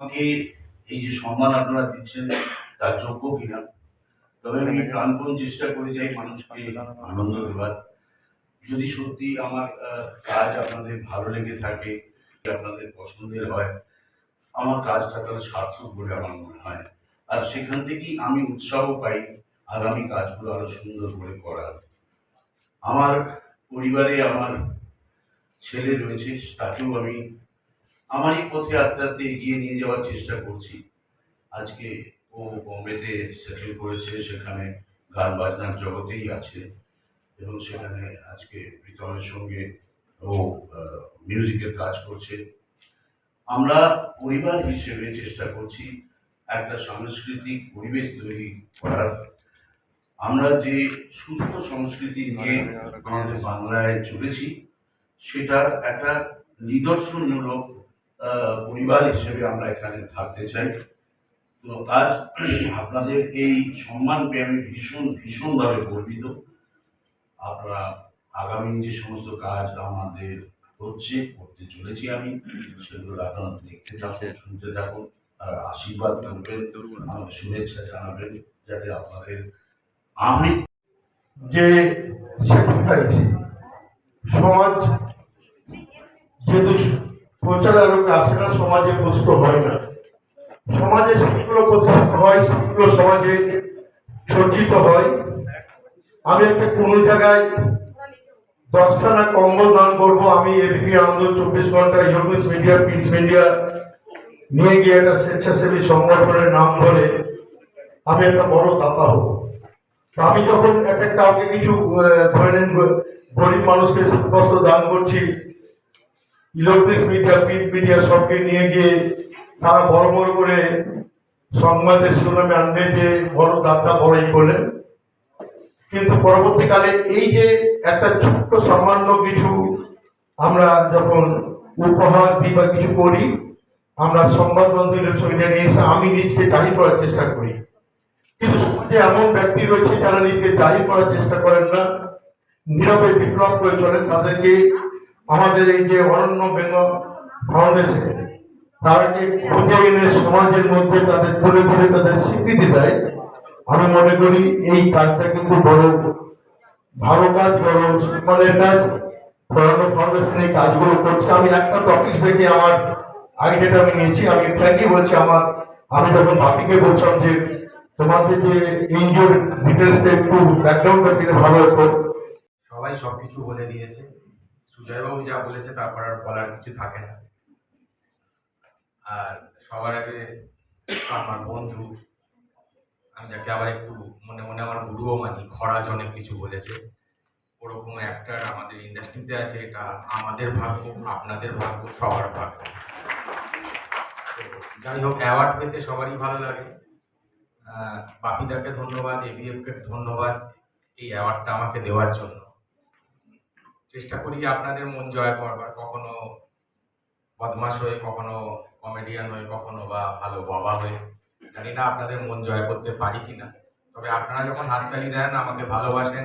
আমাকে এই যে সম্মান আপনারা দিচ্ছেন, তার যোগ্য কিনা? তবে আমি প্রাণপণ চেষ্টা করে যাই মানুষকে আনন্দ দেওয়ার যদি সত্যি আমার কাজ আপনাদের ভালো লেগে থাকে, আপনাদের পছন্দের হয়, আমার কাজটা তাহলে সার্থক বলে আমার মনে হয়। আর সেখান থেকেই আমি উৎসাহ পাই আগামী কাজগুলো আরও সুন্দর করে করার। আমার পরিবারে আমার ছেলে রয়েছে, তাকেও আমি আমার এই পথে আস্তে আস্তে এগিয়ে নিয়ে যাওয়ার চেষ্টা করছি। আজকে ও বোম্বেতে সেটেল করেছে, সেখানে গান বাজনার জগতেই আছে এবং সেখানে আজকে প্রীতমের সঙ্গে ও মিউজিকের কাজ করছে। আমরা পরিবার হিসেবে চেষ্টা করছি একটা সাংস্কৃতিক পরিবেশ তৈরি করার। আমরা যে সুস্থ সংস্কৃতি নিয়ে আমাদের বাংলায় চলেছি, সেটার একটা নিদর্শনমূলক পরিবার হিসেবে আমরা এখানে থাকতে চাই। তো আজ আপনাদের এই সম্মান পেয়ে আমি ভীষণ, ভীষণভাবে গর্বিত। আপনারা আগামী যে সমস্ত কাজ আমাদের হচ্ছে, করতে চলেছি আমি, সেগুলো আপনারা দেখতে থাকুন, শুনতে থাকুন, আর আশীর্বাদ করবেন আমাকে শুভেচ্ছা জানাবেন, যাতে আপনাদের আমি যে সমাজ যেহেতু প্রচারালোক আসে না, সমাজে প্রস্ত হয় না। সমাজে সেগুলো প্রতিষ্ঠিত হয় সেগুলো সমাজে সজ্জিত হয়। আমি একটা কোনো জায়গায় দশখানা কম্বল দান করব, আমি এবিপি আনন্দ, চব্বিশ ঘণ্টা ইউনিস মিডিয়া পিস মিডিয়া নিয়ে গিয়ে একটা স্বেচ্ছাসেবী সংগঠনের নাম ধরে আমি একটা বড় দাতা হব। আমি যখন একটা কাউকে কিছু ধরে নেন, গরিব মানুষকে বস্ত্র দান করছি ইলেকট্রিক মিডিয়া, প্রিন্ট মিডিয়া সবকে নিয়ে গিয়ে তারা বড় বড় করে সংবাদের শিরোনামে আনবে যে বড় দাতা বড়ই করলেন কিন্তু পরবর্তীকালে এই যে একটা ছোট্ট সামান্য কিছু আমরা যখন উপহার দিই বা কিছু করি, আমরা সংবাদ মাধ্যমের ছবিটা নিয়ে এসে আমি নিজকে জাহির করার চেষ্টা করি। কিন্তু সমাজে এমন ব্যক্তি রয়েছে যারা নিজেকে জাহির করার চেষ্টা করেন না, নীরবে বিপ্লব করে চলেন, তাদেরকে আমাদের এই যে অরণ্য বেঙ্গল ফাউন্ডেশন তারা যে খুঁজে এনে সমাজের মধ্যে তাদের তুলে ধরে তাদের স্বীকৃতি দেয়, আমি মনে করি এই কাজটা কিন্তু বড় ভালো কাজ বড় সম্মানের কাজ। অরণ্য ফাউন্ডেশন এই কাজগুলো করছে। আমি একটা টপিক থেকে আমার আইডিয়াটা আমি নিয়েছি। আমি ফ্র্যাঙ্কলি বলছি, আমার আমি যখন বাপিকে বলছিলাম যে তোমাদের যে এনজিওর ডিটেলসটা একটু ব্যাকগ্রাউন্ডটা দিলে ভালো হতো। সবাই সব কিছু বলে দিয়েছে। সুজয়বাবু যা বলেছে তারপর আর বলার কিছু থাকে না। আর সবার আগে আমার বন্ধু, আমি যাকে আবার একটু মনে মনে আমার গুরুও মানি, খরাজ অনেক কিছু বলেছে। ওরকম একটা আমাদের ইন্ডাস্ট্রিতে আছে, এটা আমাদের ভাগ্য, আপনাদের ভাগ্য, সবার ভাগ্য। যাই হোক অ্যাওয়ার্ড পেতে সবারই ভালো লাগে। বাপিদাকে ধন্যবাদ এবিএফকে ধন্যবাদ এই অ্যাওয়ার্ডটা আমাকে দেওয়ার জন্য। চেষ্টা করি আপনাদের মন জয় করবার। কখনো বদমাস হয়ে, কখনো কমেডিয়ান হয়ে, কখনো বা ভালো বাবা হয়ে। জানি না আপনাদের মন জয় করতে পারি কিনা। তবে আপনারা যখন হাততালি দেন, আমাকে ভালোবাসেন